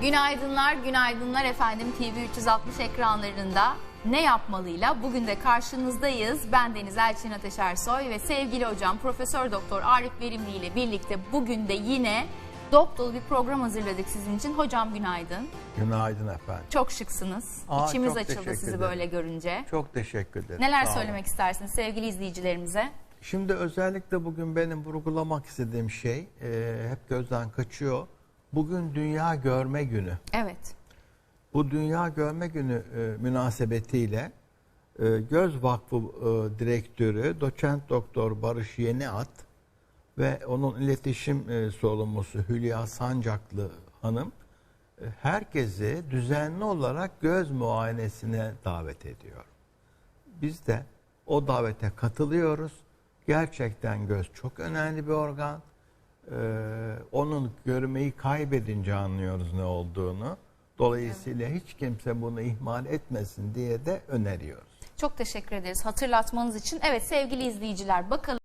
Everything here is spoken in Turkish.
Günaydınlar, günaydınlar efendim TV 360 ekranlarında. Ne yapmalıyla bugün de karşınızdayız. Ben Deniz Elçin Ateş Ersoy ve sevgili hocam Profesör Doktor Arif Verimli ile birlikte bugün de yine dop dolu bir program hazırladık sizin için. Hocam günaydın. Günaydın efendim. Çok şıksınız. Aa, İçimiz çok açıldı sizi ederim. böyle görünce. Çok teşekkür ederim. Neler Sağ olun. söylemek istersiniz sevgili izleyicilerimize? Şimdi özellikle bugün benim vurgulamak istediğim şey e, hep gözden kaçıyor. Bugün Dünya Görme Günü. Evet. Bu Dünya Görme Günü e, münasebetiyle e, Göz Vakfı e, Direktörü Doçent Doktor Barış Yeniat ve onun iletişim e, sorumlusu Hülya Sancaklı Hanım e, herkesi düzenli olarak göz muayenesine davet ediyor. Biz de o davete katılıyoruz. Gerçekten göz çok önemli bir organ. Ee, onun görmeyi kaybedince anlıyoruz ne olduğunu. Dolayısıyla hiç kimse bunu ihmal etmesin diye de öneriyoruz. Çok teşekkür ederiz hatırlatmanız için. Evet sevgili izleyiciler bakalım.